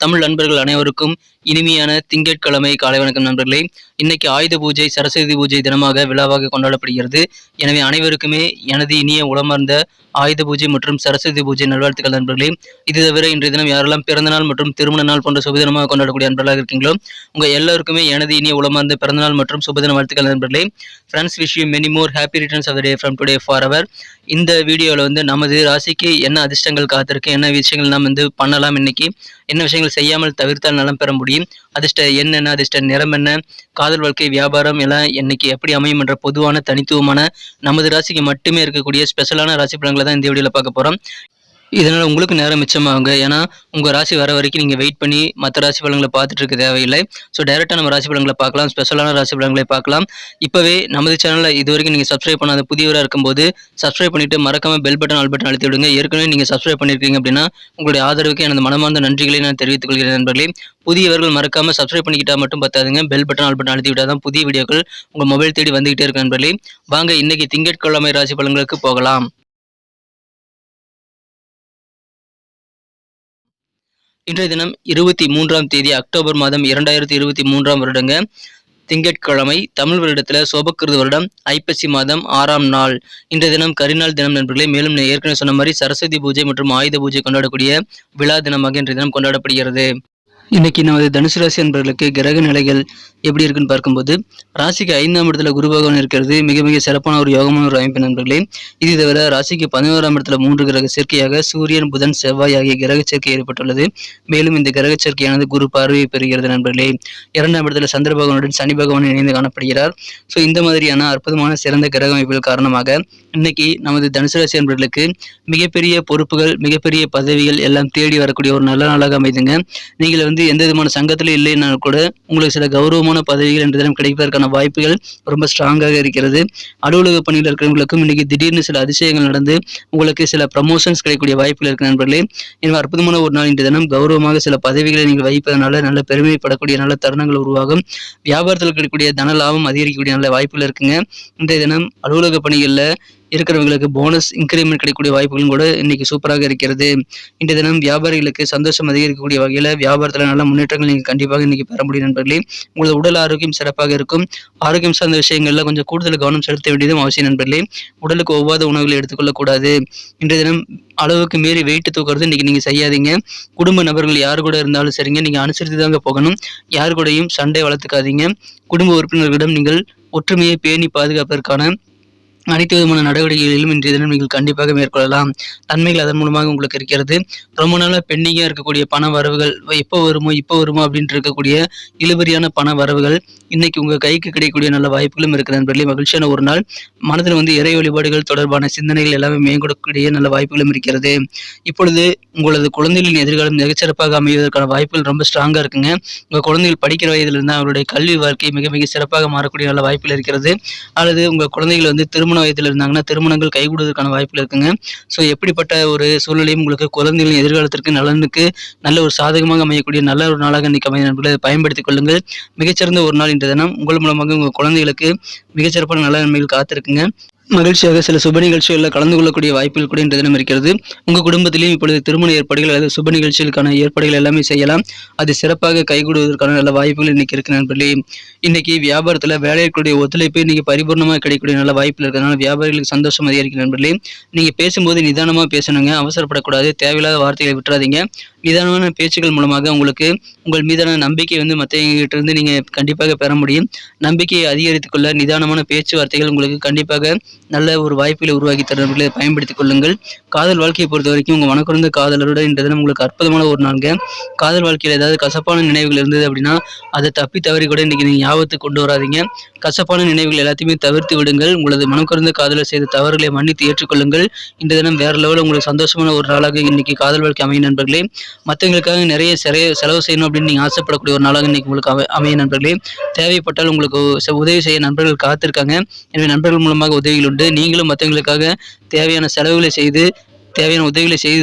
தமிழ் நண்பர்கள் அனைவருக்கும் இனிமையான திங்கட்கிழமை காலை வணக்கம் நண்பர்களே. இன்னைக்கு ஆயுத பூஜை சரஸ்வதி பூஜை தினமாக விழாவாக கொண்டாடப்படுகிறது. எனவே அனைவருக்குமே எனது இனிய உளமார்ந்த ஆயுத பூஜை மற்றும் சரஸ்வதி பூஜை நல்வாழ்த்துக்கள் நண்பர்களே. இது தவிர இன்றைய தினம் யாரெல்லாம் பிறந்த நாள் மற்றும் திருமண நாள் போன்ற சுபதினமாக கொண்டாடக்கூடிய நண்பர்களாக இருக்கீங்களோ உங்க எல்லாருக்குமே எனது இனிய உளமார்ந்த பிறந்தநாள் மற்றும் சுபதின வாழ்த்துக்கள் நண்பர்களே. Friends wish you many more happy returns of day from today for our இந்த வீடியோவில் வந்து நமது ராசிக்கு என்ன அதிர்ஷ்டங்கள் காத்திருக்கு என்ன விஷயங்கள் நாம் வந்து பண்ணலாம் இன்னைக்கு என்ன விஷயங்கள் செய்யாமல் தவிர்த்தால் நலம் பெற முடியும். அதிர்ஷ்ட என்னென்ன அதிர்ஷ்ட நிறம் என்ன? காதல் வாழ்க்கை வியாபாரம் எல்லாம் என்னைக்கு எப்படி அமையும் என்ற பொதுவான தனித்துவமான நமது ராசிக்கு மட்டுமே இருக்கக்கூடிய ஸ்பெஷலான ராசி பலன்களை தான் இந்த வீடியோவில் பார்க்க போகிறோம் இதனால் உங்களுக்கு நேரம் மிச்சமாகுங்க. ஏன்னா உங்கள் ராசி வர வரைக்கும் நீங்கள் வெயிட் பண்ணி மற்ற ராசி பலன்களை பார்த்துட்டு இருக்க தேவையில்லை. ஸோ டேரெக்டாக நம்ம ராசி பலன்களை பார்க்கலாம். ஸ்பெஷலான ராசி பலன்களை பார்க்கலாம். இப்போவே நமது சேனலில் இது வரைக்கும் நீங்கள் சப்ஸ்கிரைப் பண்ணாத புதியவராக இருக்கும்போது சப்ஸ்கிரைப் பண்ணிவிட்டு மறக்காம பெல் பட்டன் ஆல் பட்டன் அழுத்தி விடுங்க. ஏற்கனவே நீங்கள் சப்ஸ்கிரைப் பண்ணியிருக்கீங்க அப்படின்னா உங்களுடைய ஆதரவுக்கு எனது மனமார்ந்த நன்றிகளை நான் தெரிவித்துக் கொள்கிறேன் நண்பர்களே. புதியவர்கள் மறக்காம சப்ஸ்கிரைப் பண்ணிக்கிட்டால் மட்டும் பத்தாதுங்க. பெல் பட்டன் ஆல் பட்டன் அழுத்தி விட்டால் தான் புதிய வீடியோக்கள் உங்கள் மொபைல் தேடி வந்துகிட்டே இருக்கு நண்பர்களே. வாங்க இன்னைக்கு திங்கட்கிழமை ராசி பலன்களுக்கு போகலாம். இன்றைய தினம் இருபத்தி மூன்றாம் தேதி அக்டோபர் மாதம் இரண்டாயிரத்தி இருபத்தி மூன்றாம் வருடங்க. திங்கட்கிழமை தமிழ் வருடத்தில் சோபக்கிருது வருடம் ஐப்பசி மாதம் ஆறாம் நாள். இன்றைய தினம் கரிநாள் தினம் நண்பர்களே மேலும் ஏற்கனவே சொன்ன மாதிரி சரஸ்வதி பூஜை மற்றும் ஆயுத பூஜை கொண்டாடக்கூடிய விழா தினமாக இன்றைய தினம் கொண்டாடப்படுகிறது. இன்னைக்கு நமது தனுசு ராசி என்பவர்களுக்கு கிரக நிலைகள் எப்படி இருக்குன்னு பார்க்கும்போது ராசிக்கு ஐந்தாம் இடத்துல குரு பகவான் இருக்கிறது மிக மிக சிறப்பான ஒரு யோகமான ஒரு அமைப்பு நண்பர்களே. இது தவிர ராசிக்கு பதினோராம் இடத்துல மூன்று கிரக சேர்க்கையாக சூரியன் புதன் செவ்வாய் ஆகிய கிரக சேர்க்கை ஏற்பட்டுள்ளது. மேலும் இந்த கிரக சேர்க்கையானது குரு பார்வையை பெறுகிறது நண்பர்களே. இரண்டாம் இடத்துல சந்திர பகவானுடன் சனி பகவான் இணைந்து காணப்படுகிறார். ஸோ இந்த மாதிரியான அற்புதமான சிறந்த கிரக அமைப்புகள் காரணமாக இன்னைக்கு நமது தனுசு ராசி என்பவர்களுக்கு மிகப்பெரிய பொறுப்புகள் மிகப்பெரிய பதவிகள் எல்லாம் தேடி வரக்கூடிய ஒரு நல்ல நாளாக அமைதுங்க. நீங்கள் வந்து எந்த விதமான சங்கத்திலும் இல்லைன்னா கூட உங்களுக்கு சில கௌரவமான பதவிகள் என்ற தினம் கிடைப்பதற்கான வாய்ப்புகள் ரொம்ப ஸ்ட்ராங்காக இருக்கிறது. அலுவலக பணியில் இருக்கிறவங்களுக்கும் இன்னைக்கு திடீர்னு சில அதிசயங்கள் நடந்து உங்களுக்கு சில ப்ரமோஷன்ஸ் கிடைக்கக்கூடிய வாய்ப்புகள் இருக்கு நண்பர்களே. எனவே அற்புதமான ஒரு நாள் இன்றைய தினம். கௌரவமாக சில பதவிகளை நீங்கள் வகிப்பதனால நல்ல பெருமைப்படக்கூடிய நல்ல தருணங்கள் உருவாகும். வியாபாரத்தில் கிடைக்கக்கூடிய தன லாபம் அதிகரிக்கக்கூடிய நல்ல வாய்ப்புகள் இருக்குங்க. இன்றைய தினம் அலுவலக பணிகளில் இருக்கிறவங்களுக்கு போனஸ் இன்க்ரிமெண்ட் கிடைக்கக்கூடிய வாய்ப்புகளும் கூட இன்னைக்கு சூப்பராக இருக்கிறது. இன்றைய தினம் வியாபாரிகளுக்கு சந்தோஷம் அதிகரிக்கக்கூடிய வகையில் வியாபாரத்தில் நல்ல முன்னேற்றங்கள் நீங்கள் கண்டிப்பாக இன்னைக்கு பெற முடியும் நண்பர்களே. உங்களது உடல் ஆரோக்கியம் சிறப்பாக இருக்கும். ஆரோக்கியம் சார்ந்த விஷயங்களில் கொஞ்சம் கூடுதல் கவனம் செலுத்த வேண்டியதும் அவசியம் நண்பர்களே. உடலுக்கு ஒவ்வாத உணவுகளை எடுத்துக்கொள்ளக்கூடாது இன்றைய தினம் அளவுக்கு மீறி வெயிட் தூக்குறது இன்னைக்கு நீங்க செய்யாதீங்க. குடும்ப நபர்கள் யார் கூட இருந்தாலும் சரிங்க. நீங்க அனுசரித்து தாங்க போகணும். யார் கூடயும் சண்டை வளர்த்துக்காதீங்க. குடும்ப உறுப்பினர்களிடம் நீங்கள் ஒற்றுமையை பேணி பாதுகாப்பதற்கான அனைத்து விதமான நடவடிக்கைகளிலும் இன்றைய தினம் நீங்கள் கண்டிப்பாக மேற்கொள்ளலாம். நன்மைகள் அதன் மூலமாக உங்களுக்கு இருக்கிறது. ரொம்ப நாளாக பெண்டிங்காக இருக்கக்கூடிய பண வரவுகள் எப்போ வருமோ இப்போ வருமோ அப்படின்ட்டு இருக்கக்கூடிய இழுபறியான பண வரவுகள் இன்னைக்கு உங்கள் கைக்கு கிடைக்கக்கூடிய நல்ல வாய்ப்புகளும் இருக்கிற நண்பர்களே. மகிழ்ச்சியான ஒரு நாள். மனதில் வந்து இறை வழிபாடுகள் தொடர்பான சிந்தனைகள் எல்லாமே மேம்படக்கூடிய நல்ல வாய்ப்புகளும் இருக்கிறது. இப்பொழுது உங்களது குழந்தைகளின் எதிர்காலம் மிகச்சிறப்பாக அமைவதற்கான வாய்ப்புகள் ரொம்ப ஸ்ட்ராங்காக இருக்குங்க. உங்கள் குழந்தைகள் படிக்கிற வயதிலிருந்து அவருடைய கல்வி வாழ்க்கை மிக மிக சிறப்பாக மாறக்கூடிய நல்ல வாய்ப்புகள் இருக்கிறது. அல்லது உங்கள் குழந்தைகள் வந்து திருமண வயதில் இருந்தாங்கன்னா திருமணங்கள் கைகூடுவதற்கான வாய்ப்புகள் இருக்குங்க. ஸோ எப்படிப்பட்ட ஒரு சூழ்நிலையும் உங்களுக்கு குழந்தைகளின் எதிர்காலத்திற்கு நலனுக்கு நல்ல ஒரு சாதகமாக அமையக்கூடிய நல்ல ஒரு நாளாக இன்னைக்கு அமைய நண்பர்களை பயன்படுத்திக் கொள்ளுங்கள். மிகச்சிறந்த ஒரு நாள் இன்றைய தினம். உங்கள் மூலமாக உங்கள் குழந்தைகளுக்கு மிகச்சிறப்பான நல்ல நன்மைகள் காத்திருக்குங்க. மகிழ்ச்சியாக சில சுப நிகழ்ச்சிகளில் கலந்து கொள்ளக்கூடிய வாய்ப்புகள் கூட இன்றைய தினம் இருக்கிறது. உங்கள் குடும்பத்திலையும் இப்பொழுது திருமண ஏற்பாடுகள் அல்லது சுப நிகழ்ச்சிகளுக்கான ஏற்பாடுகள் எல்லாமே செய்யலாம். அது சிறப்பாக கைகூடுவதற்கான நல்ல வாய்ப்புகள் இன்னைக்கு இருக்கு நண்பர்களே. இன்னைக்கு வியாபாரத்தில் வேலைகளுடைய ஒத்துழைப்பு இன்னைக்கு பரிபூர்ணமாக கிடைக்கக்கூடிய நல்ல வாய்ப்புகள் இருக்கிறதுனால வியாபாரிகளுக்கு சந்தோஷம் அதிகரிக்கும் நண்பர்களே. நீங்கள் பேசும்போது நிதானமாக பேசணுங்க அவசரப்படக்கூடாது தேவையில்லாத வார்த்தைகளை விட்டுறாதீங்க. நிதானமான பேச்சுக்கள் மூலமாக உங்களுக்கு உங்கள் மீதான நம்பிக்கை வந்து மற்றவங்ககிட்ட இருந்து நீங்கள் கண்டிப்பாக பெற முடியும். நம்பிக்கையை அதிகரித்துக் கொள்ள நிதானமான பேச்சுவார்த்தைகள் உங்களுக்கு கண்டிப்பாக நல்ல ஒரு வாய்ப்புகளை உருவாக்கி தருவர்களை பயன்படுத்திக் கொள்ளுங்கள். காதல் வாழ்க்கையை பொறுத்த வரைக்கும் உங்கள் மனக்குறந்த காதலருடன் இன்றைய தினம் உங்களுக்கு அற்புதமான ஒரு நாளுங்க. காதல் வாழ்க்கையில் ஏதாவது கசப்பான நினைவுகள் இருந்தது அப்படின்னா அதை தப்பி தவறி கூட இன்னைக்கு நீங்கள் ஞாபகத்துக்கு கொண்டு வராதீங்க. கசப்பான நினைவுகள் எல்லாத்தையுமே தவிர்த்து விடுங்கள். உங்களது மனக்குறந்த காதலர் செய்த தவறுகளை மன்னித்து ஏற்றுக்கொள்ளுங்கள். இந்த தினம் வேற லெவலில் உங்களுக்கு சந்தோஷமான ஒரு நாளாக இன்னைக்கு காதல் வாழ்க்கை அமையும் நண்பர்களே. மற்றவங்களுக்காக நிறைய சிறைய செலவு செய்யணும் அப்படின்னு நீங்கள் ஆசைப்படக்கூடிய ஒரு நாளாக இன்னைக்கு உங்களுக்கு அமை அமைய நண்பர்களே. தேவைப்பட்டால் உங்களுக்கு உதவி செய்ய நண்பர்கள் காத்திருக்காங்க. எனவே நண்பர்கள் மூலமாக உதவிகள் உண்டு. நீங்களும் மற்றவங்களுக்காக தேவையான செலவுகளை செய்து தேவையான உதவிகளை செய்து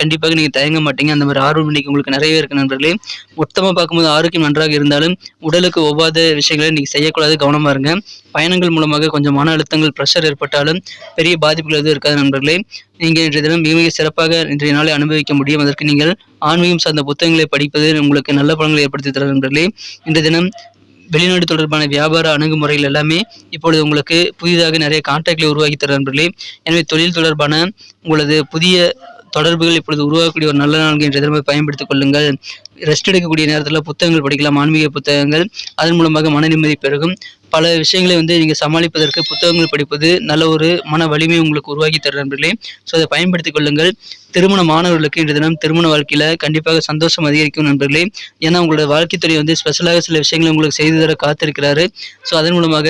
கண்டிப்பாக நீங்கள் தயங்க மாட்டீங்க. அந்த மாதிரி ஆர்வம் இன்னைக்கு உங்களுக்கு நிறையவே இருக்கு நண்பர்களே. மொத்தமாக பார்க்கும்போது ஆரோக்கியம் நன்றாக இருந்தாலும் உடலுக்கு ஒவ்வாத விஷயங்களை நீங்கள் செய்யக்கூடாது. கவனமாக இருங்க. பயணங்கள் மூலமாக கொஞ்சம் மன அழுத்தங்கள் ப்ரெஷர் ஏற்பட்டாலும் பெரிய பாதிப்புகள் எதுவும் இருக்காது நண்பர்களே. நீங்கள் இன்றைய தினம் மிக மிக சிறப்பாக இன்றைய நாளை அனுபவிக்க முடியும். அதற்கு நீங்கள் ஆன்மீகம் சார்ந்த புத்தகங்களை படிப்பது உங்களுக்கு நல்ல பலன்களை ஏற்படுத்தி தரும் நண்பர்களே. இன்றைய தினம் வெளிநாடு தொடர்பான வியாபார அணுகுமுறைகள் எல்லாமே இப்பொழுது உங்களுக்கு புதிதாக நிறைய கான்டாக்ட்களை உருவாக்கி தர நண்பர்களே. எனவே தொழில் தொடர்பான உங்களது புதிய தொடர்புகள் இப்பொழுது உருவாக்கக்கூடிய ஒரு நல்ல நாள் என்ற திறமை பயன்படுத்திக் கொள்ளுங்கள். ரெஸ்ட் எடுக்கக்கூடிய நேரத்தில் புத்தகங்கள் படிக்கலாம் ஆன்மீக புத்தகங்கள். அதன் மூலமாக மன நிம்மதி பெருகும். பல விஷயங்களை வந்து நீங்கள் சமாளிப்பதற்கு புத்தகங்கள் படிப்பது நல்ல ஒரு மன வலிமை உங்களுக்கு உருவாக்கி தர நண்பர்களே. ஸோ அதை பயன்படுத்திக் கொள்ளுங்கள். திருமண மாணவர்களுக்கு இன்று தினம் திருமண வாழ்க்கையில் கண்டிப்பாக சந்தோஷம் அதிகரிக்கும் நண்பர்களே. ஏன்னா உங்களோட வாழ்க்கைத்துறை வந்து ஸ்பெஷலாக சில விஷயங்களை உங்களுக்கு செய்து தர காத்திருக்கிறாரு. ஸோ அதன் மூலமாக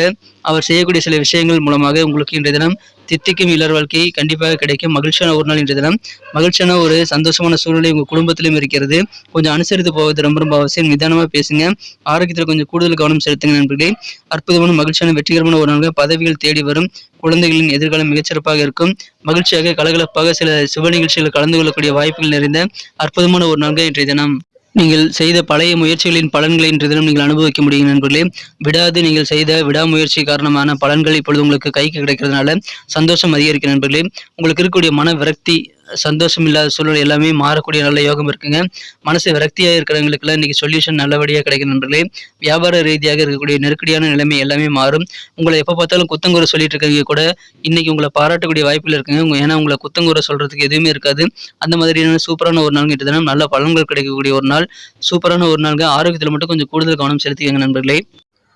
அவர் செய்யக்கூடிய சில விஷயங்கள் மூலமாக உங்களுக்கு இன்றைய தினம் தித்திக்கும் இளர் வாழ்க்கை கண்டிப்பாக கிடைக்கும். மகிழ்ச்சியான ஒரு நாள் இன்றைய தினம். மகிழ்ச்சியான ஒரு சந்தோஷமான சூழ்நிலை உங்கள் குடும்பத்திலும் இருக்கிறது. கொஞ்சம் அனுசரித்து போவது ரொம்ப ரொம்ப அவசியம். நிதானமாக பேசுங்க. ஆரோக்கியத்தில் கொஞ்சம் கூடுதல் கவனம் செலுத்துங்க நண்பர்களே. அற்புதமான மகிழ்ச்சியான வெற்றிகரமான ஒரு நாள் பதவிகள் தேடி வரும். குழந்தைகளின் எதிர்காலம் மிகச்சிறப்பாக இருக்கும். மகிழ்ச்சியாக கலகலப்பாக சில சுப நிகழ்ச்சிகளில் கலந்து கொள்ளக்கூடிய வாய்ப்புகள் நிறைந்த அற்புதமான ஒரு நாள்கள் இன்றைய தினம். நீங்கள் செய்த பழைய முயற்சிகளின் பலன்களை இன்று தினம் நீங்கள் அனுபவிக்க முடியும் நண்பர்களே. விடாது நீங்கள் செய்த விடாமுயற்சி காரணமான பலன்கள் இப்பொழுது உங்களுக்கு கைக்கு கிடைக்கிறதுனால சந்தோஷம் அதிகரிக்கும் நண்பர்களே. உங்களுக்கு இருக்கக்கூடிய மன விரக்தி சந்தோஷம் இல்லாத சூழல் எல்லாமே மாறக்கூடிய நல்ல யோகம் இருக்குங்க. மனசு விரக்தியாக இருக்கிறவங்களுக்குலாம் இன்னைக்கு சொல்யூஷன் நல்லபடியாக கிடைக்கும் நண்பர்களே. வியாபார ரீதியாக இருக்கக்கூடிய நெருக்கடியான நிலைமை எல்லாமே மாறும். உங்களை எப்போ பார்த்தாலும் குத்தங்குறை சொல்லிட்டு இருக்கவங்க கூட இன்னைக்கு உங்களை பாராட்டக்கூடிய வாய்ப்பில் இருக்குங்க. ஏன்னா உங்களை குத்தங்குறை சொல்றதுக்கு எதுவுமே இருக்காது. அந்த மாதிரியான சூப்பரான ஒரு நாள். தினம் நல்ல பலன்கள் கிடைக்கக்கூடிய ஒரு நாள். சூப்பரான ஒரு நாளுங்க. ஆரோக்கியத்தில் மட்டும் கொஞ்சம் கூடுதல் கவனம் செலுத்திக்கங்க நண்பர்களே.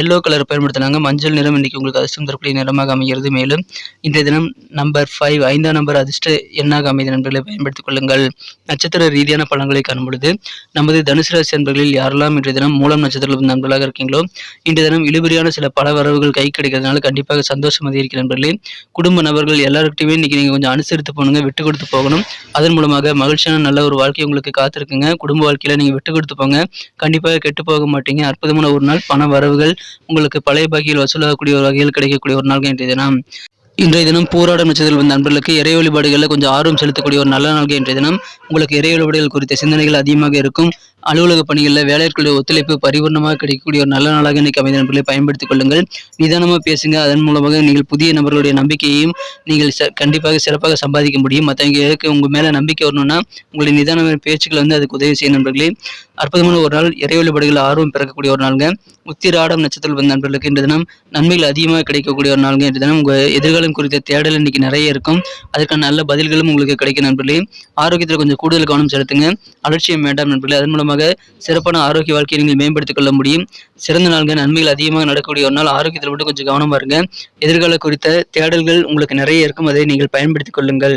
எல்லோ கலர் பயன்படுத்தினாங்க. மஞ்சள் நிறம் இன்னைக்கு உங்களுக்கு அதிர்ஷ்டம் தரக்கூடிய நிறமாக அமைகிறது. மேலும் இன்றைய தினம் நம்பர் ஃபைவ் ஐந்தாம் நம்பர் அதிர்ஷ்ட எண்ணாக அமைந்த நண்பர்களை பயன்படுத்திக் கொள்ளுங்கள். நட்சத்திர ரீதியான பலன்களை காணும் பொழுது நமது தனுசு ராசி நண்பர்களில் யாரெல்லாம் இன்றைய தினம் மூலம் நட்சத்திரத்தில் நண்பர்களாக இருக்கீங்களோ இன்றைய தினம் இழுபறியான சில பல வரவுகள் கை கிடைக்கிறதுனால கண்டிப்பாக சந்தோஷம் அதிகரிக்கிற நண்பர்களே. குடும்ப நபர்கள் எல்லாருக்கிட்டையுமே இன்றைக்கி நீங்கள் கொஞ்சம் அனுசரித்து போகணுங்க விட்டு கொடுத்து போகணும். அதன் மூலமாக மகிழ்ச்சியான நல்ல ஒரு வாழ்க்கை உங்களுக்கு காத்திருக்குங்க. குடும்ப வாழ்க்கையில் நீங்கள் விட்டு கொடுத்து போங்க. கண்டிப்பாக கெட்டு போக மாட்டீங்க. அற்புதமான ஒரு நாள் பண வரவுகள் உங்களுக்கு பழைய பாக்கியில் வசூலாகக்கூடிய ஒரு வகையில் கிடைக்கக்கூடிய ஒரு நாள் இன்றைய தினம். இன்றைய தினம் பூராடம் நட்சத்திரத்தில் வந்த நண்பர்களுக்கு இறை வழிபாடுகளில் கொஞ்சம் ஆர்வம் செலுத்தக்கூடிய ஒரு நல்ல நாள் இன்றைய தினம். உங்களுக்கு இறை வழிபாடுகள் குறித்த சிந்தனைகள் அதிகமாக இருக்கும். அலுவலக பணிகளில் வேலையாட்களுடைய ஒத்துழைப்பு பரிபூர்ணமாக கிடைக்கக்கூடிய ஒரு நல்ல நாளாக இன்னைக்கு அமைந்த நண்பர்களை பயன்படுத்திக் கொள்ளுங்கள். நிதானமாக பேசுங்க. அதன் மூலமாக நீங்கள் புதிய நபர்களுடைய நம்பிக்கையையும் நீங்கள் கண்டிப்பாக சிறப்பாக சம்பாதிக்க முடியும். மற்றவங்களுக்கு உங்கள் மேலே நம்பிக்கை வரணும்னா உங்களுடைய நிதானமான பேச்சுக்களை வந்து அதுக்கு உதவி செய்யும் நண்பர்களே. அற்புதமான ஒரு நாள் இறை வழிபாடுகள் ஆர்வம் பிறக்கக்கூடிய ஒரு நாளுங்க. உத்திராடம் நட்சத்திரம் வந்த நண்பர்களுக்கு இன்று தினம் நன்மைகள் அதிகமாக கிடைக்கக்கூடிய ஒரு நாளுங்க. இன்று தினம் உங்கள் எதிர்காலம் குறித்த தேடல் இன்னைக்கு நிறைய இருக்கும். அதற்கான நல்ல பதில்களும் உங்களுக்கு கிடைக்கும் நண்பர்களே. ஆரோக்கியத்தில் கொஞ்சம் கூடுதல் கவனம் செலுத்துங்க. அலட்சியம் வேண்டாம் நண்பர்களே. அதன் மூலமாக மூலமாக சிறப்பான ஆரோக்கிய வாழ்க்கையை நீங்கள் மேம்படுத்திக் கொள்ள முடியும். சிறந்த நாள்கள் நன்மைகள் அதிகமாக நடக்கக்கூடிய ஒரு நாள். ஆரோக்கியத்தில் மட்டும் கொஞ்சம் கவனமாக இருங்க. எதிர்கால குறித்த தேடல்கள் உங்களுக்கு நிறைய இருக்கும். அதை நீங்கள் பயன்படுத்திக் கொள்ளுங்கள்.